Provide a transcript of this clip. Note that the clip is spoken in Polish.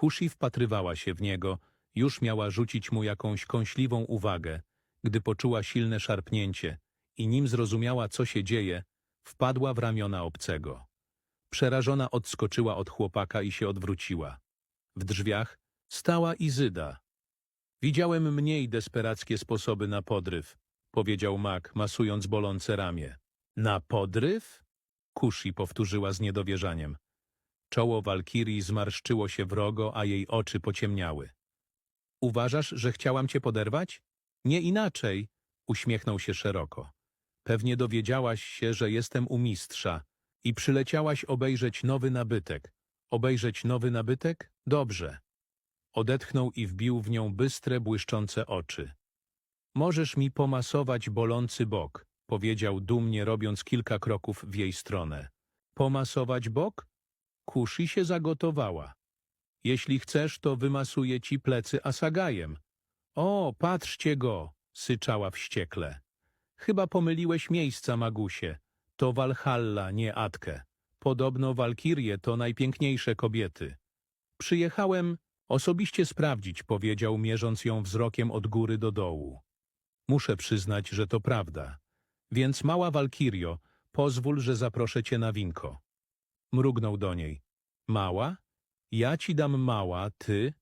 Kushi wpatrywała się w niego, już miała rzucić mu jakąś kąśliwą uwagę, gdy poczuła silne szarpnięcie i nim zrozumiała, co się dzieje, wpadła w ramiona obcego. Przerażona odskoczyła od chłopaka i się odwróciła. W drzwiach stała Izyda. Widziałem mniej desperackie sposoby na podryw, powiedział Mak, masując bolące ramię. Na podryw? Kushi powtórzyła z niedowierzaniem. Czoło Walkirii zmarszczyło się wrogo, a jej oczy pociemniały. Uważasz, że chciałam cię poderwać? Nie inaczej, uśmiechnął się szeroko. Pewnie dowiedziałaś się, że jestem u mistrza i przyleciałaś obejrzeć nowy nabytek. Obejrzeć nowy nabytek? Dobrze. Odetchnął i wbił w nią bystre, błyszczące oczy. Możesz mi pomasować bolący bok, powiedział dumnie, robiąc kilka kroków w jej stronę. Pomasować bok? Kushi się zagotowała. Jeśli chcesz, to wymasuję ci plecy asagajem. O, patrzcie go, syczała wściekle. Chyba pomyliłeś miejsca, Magusie. To Walhalla, nie Atkę. Podobno Walkirie to najpiękniejsze kobiety. Przyjechałem osobiście sprawdzić, powiedział, mierząc ją wzrokiem od góry do dołu. Muszę przyznać, że to prawda. Więc mała Walkirio, pozwól, że zaproszę cię na winko. Mrugnął do niej. Mała? Ja ci dam mała, ty?